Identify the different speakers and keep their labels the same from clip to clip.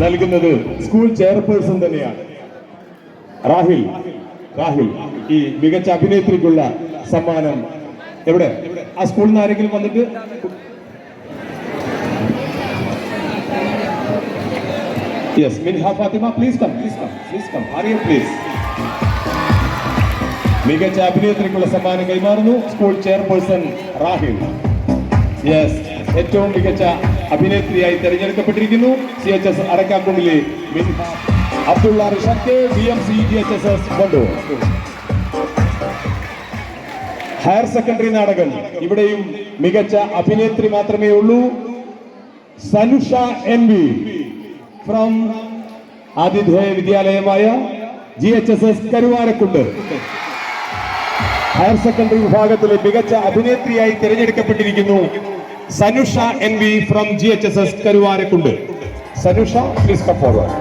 Speaker 1: നൽകുന്നത് school chairperson തന്നെയാണ്. റാഹിൽ റാഹിൽ ഈ മികച്ച അഭിനേത്രിക്കുള്ള സമ്മാനം എവിടെ? ആ സ്കൂളിൽ നിന്ന് ആരെങ്കിലും വന്നിട്ട്? Yes Minha Fathima please come please come please come Ariya please മികച്ച അഭിനേത്രിക്കുള്ള സമ്മാനം കൈമാറുന്നു സ്കൂൾ ചെയർപേഴ്സൺ റാഹിൽ യെസ് ഏറ്റവും മികച്ച അഭിനേത്രിയായി തെരഞ്ഞെടുക്കപ്പെട്ടിരിക്കുന്നു C H S അരക്കാക്കുണ്ടിലെ Abdulla Rishad B M C G H S S കൊണ്ടു. ഹയർ സെക്കൻഡറി നാടകം. ഇവിടെയും മികച്ച അഭിനേത്രി മാത്രമേ ഉള്ളൂ. സനുഷ എൻ വി ഫ്രം ആതിഥേയ വിദ്യാലയമായ G H S S Karuvarakund. Higher secondary വിഭാഗത്തിലെ മികച്ച അഭിനേത്രിയായി തിരഞ്ഞെടുക്കപ്പെട്ടിരിക്കുന്നു. Sanusha N V from G H S S Karuvarakund. Sanusha please come forward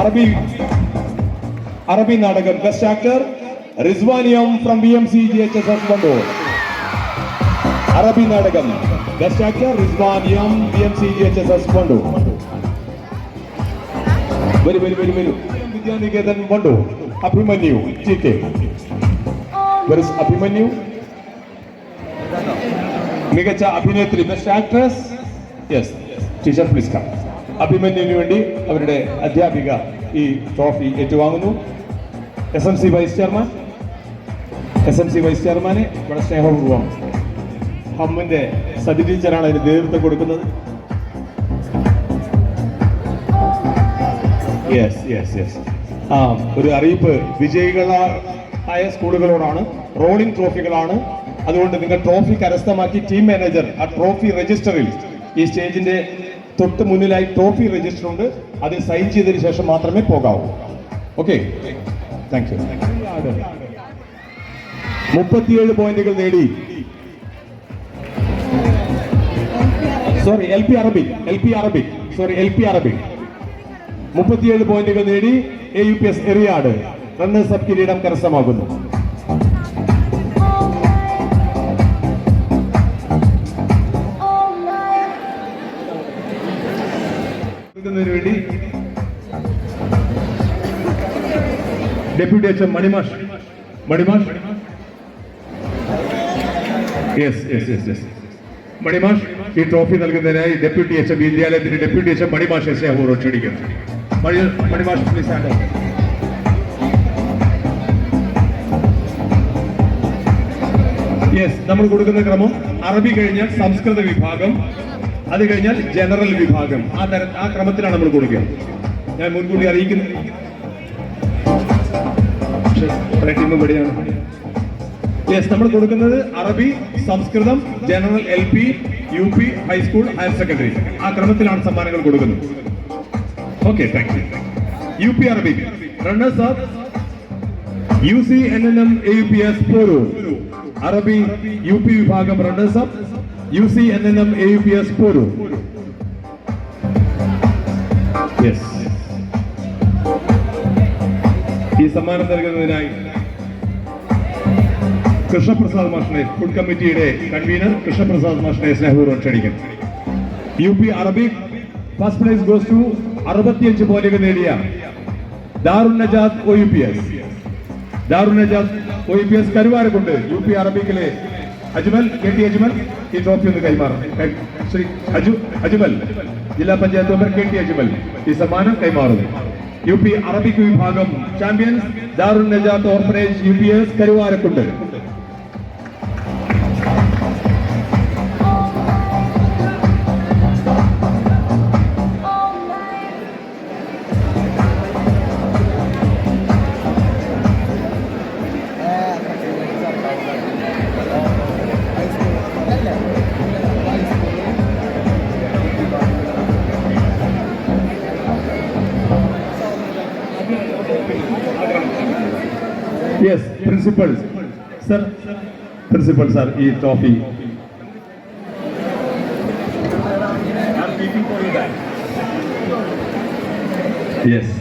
Speaker 1: Arabi Arabi നാടകം best actor Rizwaniyam from B M C G H S S Wandoor Arabi നാടകം best actor Rizwaniyam B M C G H S S Wandoor വരും വരും വരും വരൂ. Vidya Niketan Wandoor Abhimanyu Where is Abhimanyu മികച്ച അഭിനേത്രി best actress yes teacher please come അഭിമന്യുവിന് വേണ്ടി അവരുടെ അധ്യാപിക ഈ trophy ഏറ്റുവാങ്ങുന്നു. S M C vice chairman S M C vice ചെയർമാനെ വളരെ സ്നേഹപൂർവം ഹമ്മിന്റെ സതി ടീച്ചറാണ് അതിന് നേതൃത്വം കൊടുക്കുന്നത്. യെസ് യെസ് യെസ് ഒരു അറിയിപ്പ്. വിജയികളായ സ്കൂളുകളോടാണ് റോളിംഗ് ട്രോഫികളാണ്. അതുകൊണ്ട് നിങ്ങൾ ട്രോഫി കരസ്ഥമാക്കി ടീം മാനേജർ ആ ട്രോഫി രജിസ്റ്ററിൽ ഈ സ്റ്റേജിന്റെ തൊട്ട് മുന്നിലായി ട്രോഫി രജിസ്റ്റർ ഉണ്ട് അത് സൈൻ ചെയ്തതിന് ശേഷം മാത്രമേ പോകാവൂ. ഓക്കെ താങ്ക് യു മുപ്പത്തിയേഴ് പോയിന്റുകൾ നേടി. Sorry L P Arabic L P Arabic sorry L P Arabic മുപ്പത്തിയേഴ് പോയിന്റുകൾ നേടി. A U P S Eriyad runners up കിരീടം കരസ്ഥമാകുന്നു. വേണ്ടി deputy H M Manimash. Manimash? Yes yes yes yes Manimash ഈ ട്രോഫി നൽകുന്നതിനായി ഡെപ്യൂട്ടി എച്ച് എം വിദ്യാലയത്തിന്റെ deputy H M Manimash സ്നേഹപൂർവം ക്ഷണിക്കുന്നു. യെസ് നമ്മൾ കൊടുക്കുന്ന ക്രമം അറബി കഴിഞ്ഞാൽ സംസ്കൃത വിഭാഗം അത് കഴിഞ്ഞാൽ ജനറൽ വിഭാഗം. ആ തര ആ ക്രമത്തിലാണ് നമ്മൾ കൊടുക്കുക. ഞാൻ മുൻകൂട്ടി അറിയിക്കുന്നു. യെസ് നമ്മൾ കൊടുക്കുന്നത് Arabi Samskritam general L P U P high school higher secondary ആ ക്രമത്തിലാണ് സമ്മാനങ്ങൾ കൊടുക്കുന്നത്. Okay thank you U P Arabi runners of U C N N M A U P S Poroor Arabi U P വിഭാഗം runners of U C N N M A U P S Poroor yes ഈ സമ്മാനം നൽകുന്നതിനായി കൃഷ്ണപ്രസാദ് മാഷിനെ food കമ്മിറ്റിയുടെ convener Krishnaprasad മാഷിനെ സ്നേഹപൂർവം ക്ഷണിക്കും U P Arabic first prize goes to അറുപത്തിയഞ്ച് പോയിന്റുകൾ നേടിയ Darun Najad O U P S. Darun Najad O U P S Karuvarakund U P അറബിക്കിലെ Ajmal K T Ajmal ഈ ട്രോഫി ഒന്ന് കൈമാറും. ശ്രീ അജു അജ്മൽ ജില്ലാ panchayat member K T Ajmal ഈ സമ്മാനം കൈമാറുന്നു യു പി അറബിക് വിഭാഗം champions Darun Najath orphanage U P S Karuvarakund. Yes principal sir principal sir ഈ trophy yes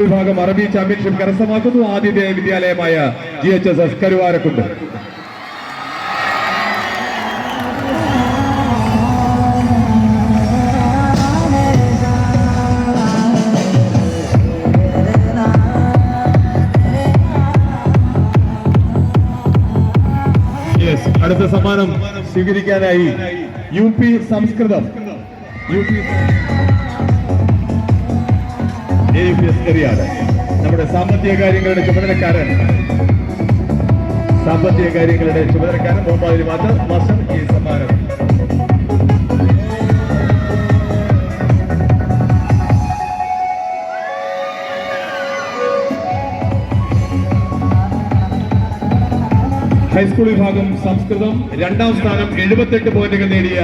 Speaker 1: വിഭാഗം അറബി ചാമ്പ്യൻഷിപ്പ് കരസ്ഥമാക്കുന്നു. ആദ്യത്തെ വിദ്യാലയമായ G H S S Karuvarakund. സമ്മാനം സ്വീകരിക്കാനായി U P Samskritam U P നമ്മുടെ സാമ്പത്തിക കാര്യങ്ങളുടെ ചുമതലക്കാരൻ. സാമ്പത്തിക കാര്യങ്ങളുടെ ചുമതലക്കാരൻ മുഹമ്മദ് മാസ്റ്റർ ഈ സമ്മാനം ഹൈസ്കൂൾ വിഭാഗം സംസ്കൃതം രണ്ടാം സ്ഥാനം എഴുപത്തെട്ട് പോയിന്റുകൾ നേടിയ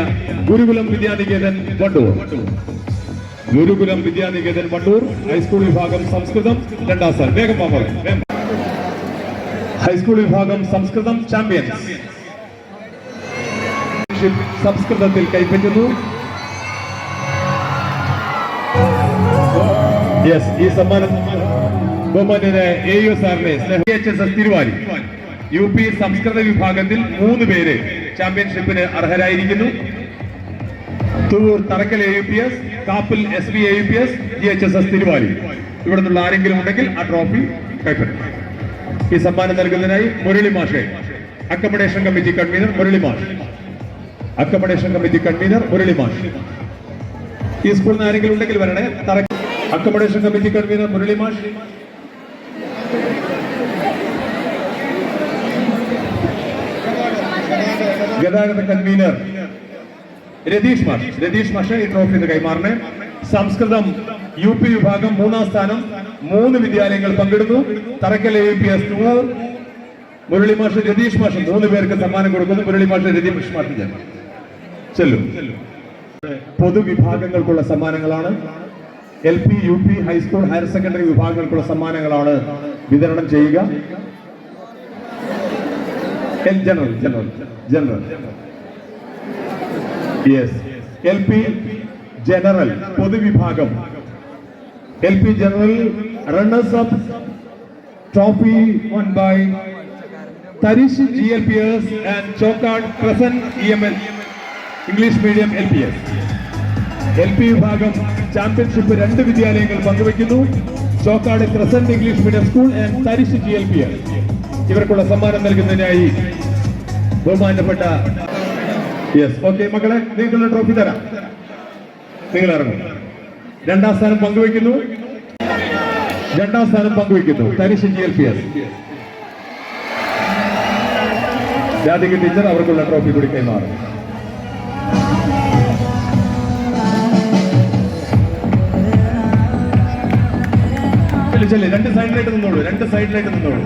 Speaker 1: ഗുരുകുലം വിദ്യാനികേതൻ വണ്ടൂർ. ഗുരുകുലം വിദ്യാനികേതൻ വണ്ടൂർ ഹൈസ്കൂൾ വിഭാഗം സംസ്കൃതം രണ്ടാം സ്ഥാനം. വേഗം പാമ്പറ ഹൈസ്കൂൾ വിഭാഗം സംസ്കൃതം ചാമ്പ്യൻസ്. സംസ്കൃതത്തിൽ കൈപ്പറ്റുന്നു. യെസ് ഈ സമ്മാനം ബഹുമാന്യന് എ യു സാറിനെ തിരുവാരി യു പി സംസ്കൃത വിഭാഗത്തിൽ മൂന്ന് പേര് ചാമ്പ്യൻഷിപ്പിന് അർഹരായിരിക്കുന്നു. തൂർ Tharakkal A U P S Kappil S B A U P S G H S S Thiruvali. ഇവിടെ നിന്നുള്ള ആരെങ്കിലും ഉണ്ടെങ്കിൽ ആ ട്രോഫി കൈപ്പറ്റും. ഈ സമ്മാനം നൽകുന്നതിനായി മുരളി മാഷെ അക്കമഡേഷൻ കമ്മിറ്റി കൺവീനർ മുരളി മാഷ്. അക്കമഡേഷൻ കമ്മിറ്റി കൺവീനർ മുരളി മാഷ്. ഈ സ്കൂളിൽ നിന്ന് ആരെങ്കിലും ഉണ്ടെങ്കിൽ വരണേ തറ അക്കമഡേഷൻ കമ്മിറ്റി കൺവീനർ മുരളി മാഷ്. ഗതാഗത കൺവീനർ രതീഷ് മാഷ്. രതീഷ് മാഷ് ഈ ട്രോഫി ഇന്ന് കൈമാറണേ. സംസ്കൃതം യു പി വിഭാഗം മൂന്നാം സ്ഥാനം. മൂന്ന് വിദ്യാലയങ്ങൾ പങ്കെടുത്തു. Tharakkal A P S to Murali മാഷ് രതീഷ് മാഷ് മൂന്ന് പേർക്ക് സമ്മാനം കൊടുക്കുന്നു. മുരളി മാഷ് രതീഷ് മാഷ് ചെല്ലും. പൊതുവിഭാഗങ്ങൾക്കുള്ള സമ്മാനങ്ങളാണ്. L P U P high school higher secondary വിഭാഗങ്ങൾക്കുള്ള സമ്മാനങ്ങളാണ് വിതരണം ചെയ്യുക. L general general general yes L P general പൊതുവിഭാഗം L P general runners up trophy one by Tharish G L P S and Chokkad Crescent E M L English medium L P S L P വിഭാഗം championship രണ്ട് വിദ്യാലയങ്ങൾ പങ്കുവയ്ക്കുന്നു. Chokkad Crescent English medium school and Tharish G L P S ഇവർക്കുള്ള സമ്മാനം നൽകുന്നതിനായി ബഹുമാനപ്പെട്ട yes okay മക്കളെ നിങ്ങൾക്കുള്ള ട്രോഫി തരാം. നിങ്ങൾ ഇറങ്ങും രണ്ടാം സ്ഥാനം പങ്കുവയ്ക്കുന്നു. രണ്ടാം സ്ഥാനം പങ്കുവയ്ക്കുന്നു. Tharish G L P S. Jathika teacher അവർക്കുള്ള ട്രോഫി കൂടി കൈമാറും. രണ്ട് സൈഡിലായിട്ട് നിന്നോളൂ. രണ്ട് സൈഡിലായിട്ട് നിന്നോളൂ.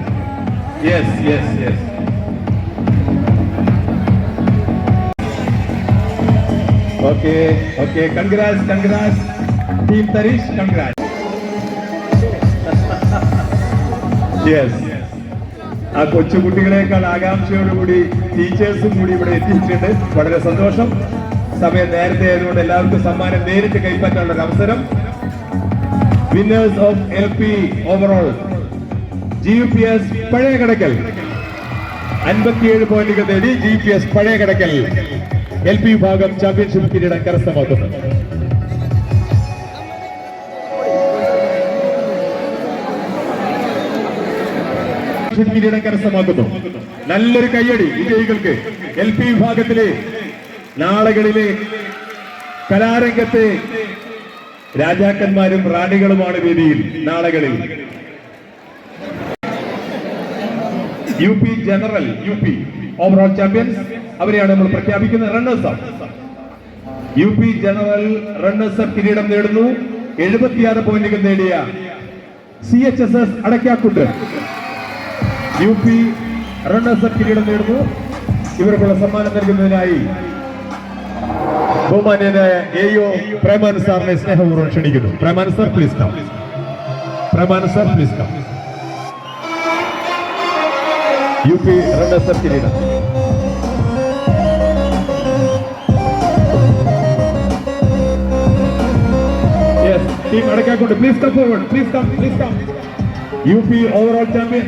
Speaker 1: Yes yes yes okay okay congrats congrats team Tharish congrats yes ആ കൊച്ചുകുട്ടികളെക്കാൾ ആകാംക്ഷയോടുകൂടി ടീച്ചേഴ്സും കൂടി ഇവിടെ എത്തിയിട്ടുണ്ട്. വളരെ സന്തോഷം. സമയം നേരത്തെ ആയതുകൊണ്ട് എല്ലാവർക്കും സമ്മാനം നേരിട്ട് കൈപ്പറ്റാനുള്ള ഒരു അവസരം winners of L P overall G U P S Pazhaya Kadakkal. അൻപത്തിയേഴ് പോയിന്റുകൾ നേടി G P S Pazhaya Kadakkal. L P വിഭാഗം ചാമ്പ്യൻഷിപ്പ് കിരീടം കരസ്ഥമാക്കുന്നു. കിരീടം കരസ്ഥമാക്കുന്നു. നല്ലൊരു കയ്യടി വിജയികൾക്ക്. എൽ പി വിഭാഗത്തിലെ നാളുകളിലെ കലാരംഗത്തെ രാജാക്കന്മാരും റാണികളുമാണ് വേദിയിൽ നാളുകളിൽ. U P general U P overall champions അവരെയാണ് നമ്മൾ പ്രഖ്യാപിക്കുന്നത്. Runners U P general runners up കിരീടം നേടുന്നു. എഴുപത്തിയാറ് പോയിന്റുകൾ നേടിയ C H S S Adakkakund. U P runners up കിരീടം നേടുന്നു. ഇവർക്കുള്ള സമ്മാനം നൽകുന്നതിനായി ബഹുമാന്യനായ എ ഒ പ്രേമാനു സാറിനെ സ്നേഹപൂർവം ക്ഷണിക്കുന്നു. Premanu sir please come Premanu sir please come U P S F കിരീടം. Team Adakkakond. Please come forward please come please come U P overall champion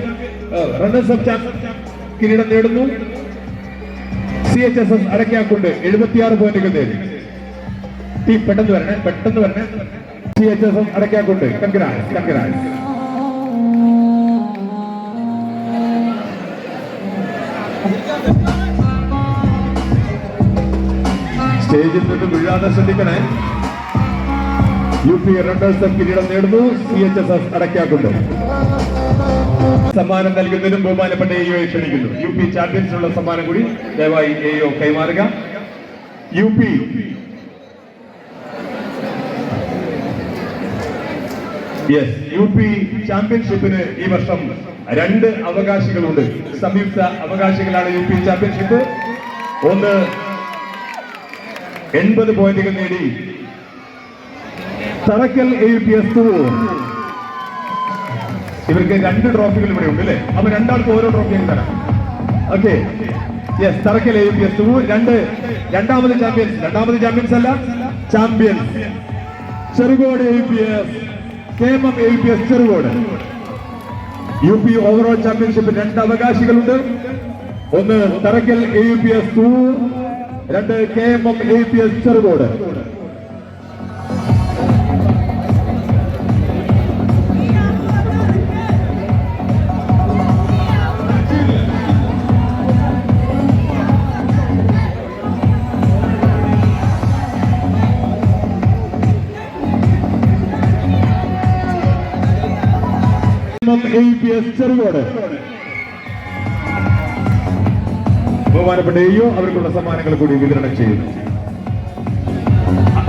Speaker 1: runners up champion കിരീടം നേടുന്നു. C H S S Adakkakond എഴുപത്തിയാറ് പോയിന്റുകൾ നേടി. Team പെട്ടെന്ന് വരണേ പെട്ടെന്ന് വരണേ. C H S S Adakkakond congrats congrats സ്റ്റേജിൽ നിന്ന് വീഴാതെ ശ്രദ്ധിക്കണേ. യു പി റണ്ണേഴ്സ് കിരീടം നേടുന്നു. സി എച്ച് എസ് എസ് അടക്കാക്കുന്നു സമ്മാനം നൽകുന്നതിനും ബഹുമാനപ്പെട്ട എ ക്ഷണിക്കുന്നു യു പി ചാമ്പ്യൻസിനുള്ള സമ്മാനം കൂടി ദയവായി എ കൈമാറുക. U P yes U P ചാമ്പ്യൻഷിപ്പിന് ഈ വർഷം രണ്ട് അവകാശികളുണ്ട്. സംയുക്ത അവകാശികളാണ് യു പി ചാമ്പ്യൻഷിപ്പ്. ഒന്ന് എൺപത് പോയിന്റുകൾ നേടി. തറക്കൽ എ പി എസ് ഇവർക്ക് രണ്ട് ട്രോഫികൾ ഇവിടെ ഉണ്ട് അല്ലേ? അപ്പൊ രണ്ടാൾക്ക് ഓരോ ട്രോഫിയും തരാം. Okay. Yes Tharakkal A P S രണ്ട് രണ്ടാമത് ചാമ്പ്യൻസ് രണ്ടാമത് ചാമ്പ്യൻസ് അല്ല champions Cherukode A P S കേമം M P S Cherukode. U P overall championship രണ്ട് അവകാശികളുണ്ട്. ഒന്ന് Tharakkal A U P S രണ്ട് K M M A P S Cherukode Cherukode. ബഹുമാനപ്പെട്ട എയ്യോ അവർക്കുള്ള സമ്മാനങ്ങൾ കൂടി വിതരണം ചെയ്യുന്നു.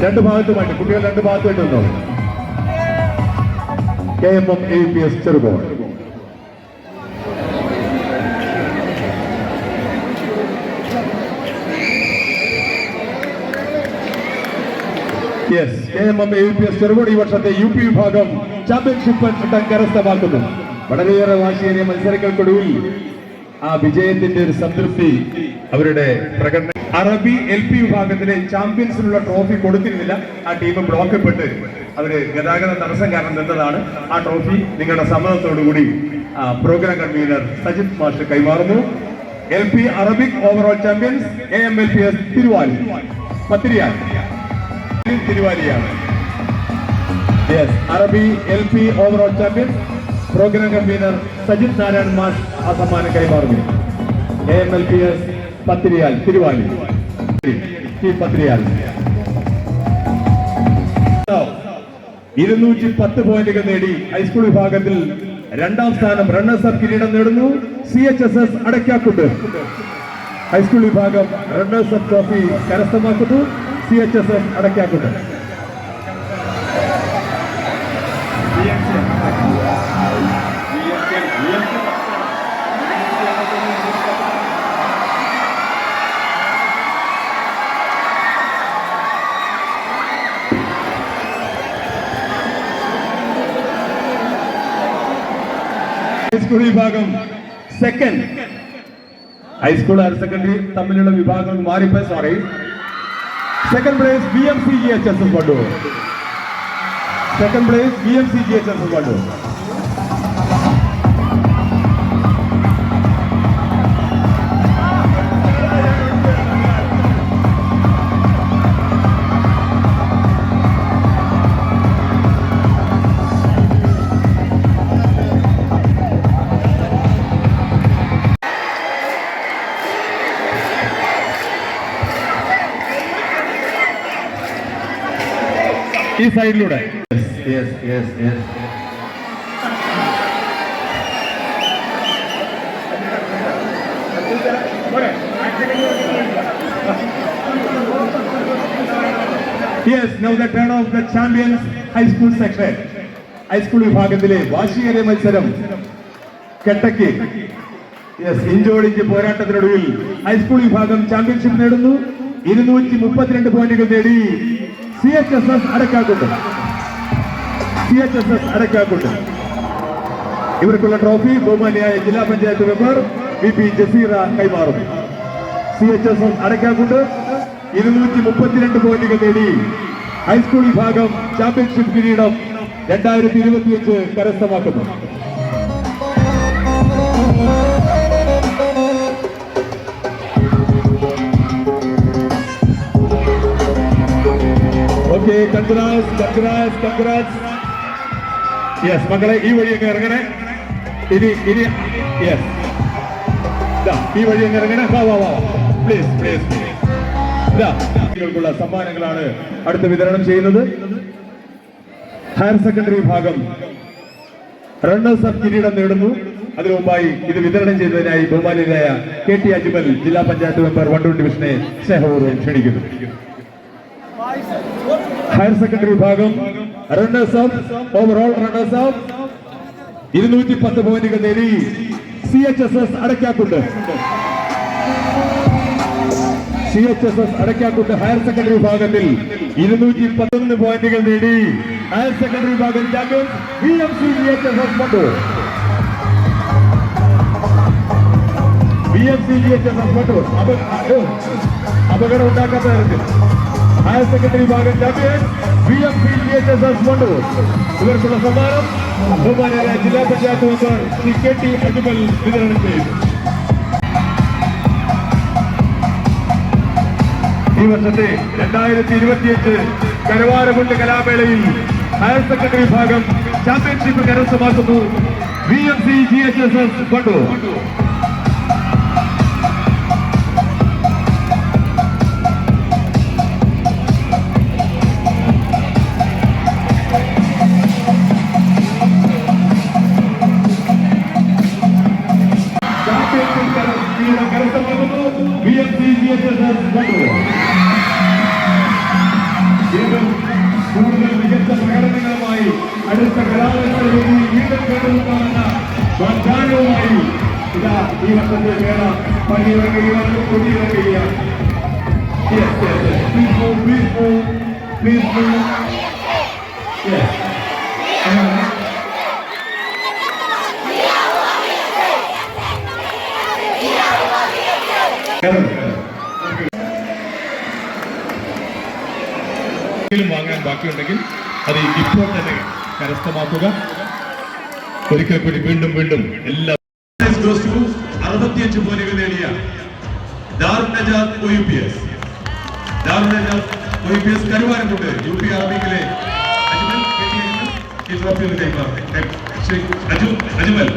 Speaker 1: രണ്ട് ഭാഗത്തുമായിട്ട് കുട്ടികൾ രണ്ട് ഭാഗത്തുമായിട്ടുണ്ടോ K M M A P S yes K M M A P S Cherukode ഈ വർഷത്തെ യു പി വിഭാഗം ചാമ്പ്യൻഷിപ്പ് കരസ്ഥമാക്കുന്നു വളരെയേറെ വാശിയേറിയ മത്സരങ്ങൾക്കൊടുവിൽ ആ വിജയത്തിന്റെ ഒരു സംതൃപ്തി അവരുടെ പ്രകടനം. അറബി എൽ പി വിഭാഗത്തിലെ ചാമ്പ്യൻസിനുള്ള ട്രോഫി കൊടുത്തിരുന്നില്ല. ആ ടീം ബ്ലോക്കപ്പെട്ട്. അവർ ഗതാഗത തടസ്സം കാരണം നിന്നതാണ്. ആ ട്രോഫി നിങ്ങളുടെ സമ്മതത്തോടുകൂടി കൂടി പ്രോഗ്രാം കൺവീനർ സജിത് മാഷ് കൈമാറുന്നു. L P Arabic overall champions A M L P S Thiruvali. പത്തിരിയാണ് തിരുവാലിയാണ്. Arabi L P overall champion program convener Sajith Narayan മാഷ് ആ സമ്മാനം കൈമാറുന്നു. A M L P S Pathiriyal Thiruvali. ഇരുന്നൂറ്റി പത്ത് പോയിന്റുകൾ നേടി ഹൈസ്കൂൾ വിഭാഗത്തിൽ രണ്ടാം സ്ഥാനം റണ്ണേഴ്സ് അപ്പ് കിരീടം നേടുന്നു. C H S S Adakkakund. High school വിഭാഗം runners up trophy കരസ്ഥമാക്കുന്നു. C H S S Adakkakund. High school വിഭാഗം second high school higher secondary തമ്മിലുള്ള വിഭാഗങ്ങൾ മാറിപ്പോയി sorry second place B M C G H S S Wandoor second place B M C G H S S Wandoor ഈ സൈഡിലൂടെ yes yes yes Yes, now the turn of the champions high school section. High school വിഭാഗത്തിലെ വാർഷികരെ മത്സരം കെട്ടയ്ക്ക് yes ഇഞ്ചോടിഞ്ച് പോരാട്ടത്തിനൊടുവിൽ high school വിഭാഗം championship നേടുന്നു. ഇരുന്നൂറ്റി മുപ്പത്തിരണ്ട് പോയിന്റുകൾ നേടി. C H S S Adakkakund. C H S S Adakkakund. ഇവർക്കുള്ള ട്രോഫി ബഹുമാനിയായ ജില്ലാ panchayat member V P Jaseera കൈമാറും. C H S S Adakkakund. ഇരുന്നൂറ്റി മുപ്പത്തിരണ്ട് പോയിന്റുകൾ നേടി. ഹൈസ്കൂൾ വിഭാഗം ചാമ്പ്യൻഷിപ്പ് കിരീടം രണ്ടായിരത്തി ഇരുപത്തിയഞ്ച് കരസ്ഥമാക്കുന്നു. കൺഗ്രാസ് കൺഗ്രാസ് കൺഗ്രാസ് യെസ് മക്കളെ ഈ വഴി അങ്ങ് ഇറങ്ങണേ. ഇനി ഇനി യെസ് ഈ വഴി അങ്ങ് ഇറങ്ങണേ. വാ വാ വാ. പ്ലീസ് പ്ലീസ് കുട്ടികൾക്കുള്ള സമ്മാനങ്ങളാണ് അടുത്ത് വിതരണം ചെയ്യുന്നത്. ഹയർ സെക്കൻഡറി വിഭാഗം റണ്ണേഴ്സ് അപ്പ് കിരീടം നേടുന്നു. അതിനു മുമ്പായി ഇത് വിതരണം ചെയ്തതിനായി ബഹുമാനിയായ കെ ടി അജ്മൽ ജില്ലാ പഞ്ചായത്ത് മെമ്പർ വണ്ടൂർ ഡിവിഷനെ സ്നേഹപൂർവം ക്ഷണിക്കുന്നു. ഹയർ സെക്കൻഡറി വിഭാഗം runners up overall runners up ഇരുന്നൂറ്റി പത്ത് പോയിന്റുകൾ നേടി C H S S Adakkakund. C H S S Adakkakund higher secondary വിഭാഗത്തിൽ. ഇരുന്നൂറ്റി പത്തൊന്ന് പോയിന്റുകൾ നേടി ഹയർ സെക്കൻഡറി വിഭാഗം champion V M C G H S S അപകടം ഉണ്ടാക്കാത്ത ഹയർ സെക്കൻഡറി വിഭാഗം champion B M C G H S S പണ്ടു ഇവർക്കുള്ള സമ്മാനം ബഹുമാനായ ജില്ലാ panchayat member Shri K T Ajmal വിതരണം ചെയ്തു ഈ വർഷത്തെ രണ്ടായിരത്തി ഇരുപത്തിയഞ്ച് കരവാരമുണ്ട് കലാമേളയിൽ ഹയർ സെക്കൻഡറി വിഭാഗം championship കരസ്ഥമാക്കുന്നു V M C G H S S കണ്ടു ഇതാ ഈ വർഷത്തെ മേള പണിയിറങ്ങുകയാണ് കൊടിയിറങ്ങുകയാണ് Yes, yes, yes. Please move, please move, please move. Yes. Uh, എന്തെങ്കിലും വാങ്ങാൻ ബാക്കിയുണ്ടെങ്കിൽ അത് ഇപ്പോൾ തന്നെ കരസ്ഥമാക്കുക ഒരിക്കൽ കൂടി വീണ്ടും വീണ്ടും എല്ലാ അറുപത്തിയഞ്ച് പോയിന്റുകൾ നേടിയ Darul Najath O U P S Darul Najath O U P S Karuvarakund U P Ajmal ഈ ട്രോഫി അജ്മൽ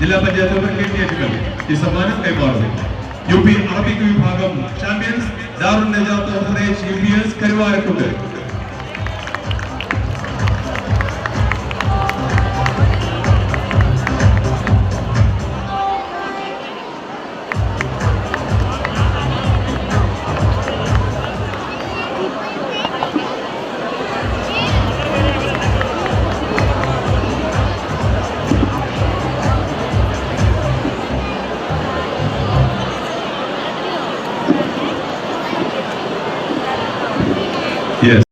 Speaker 1: ജില്ലാ പഞ്ചായത്ത് കെ ടി അജ്മൽ ഈ സമ്മാനം കൈമാറുന്നു. യു അറബിക് വിഭാഗം champions Darul Najath of U P S Karuvarakund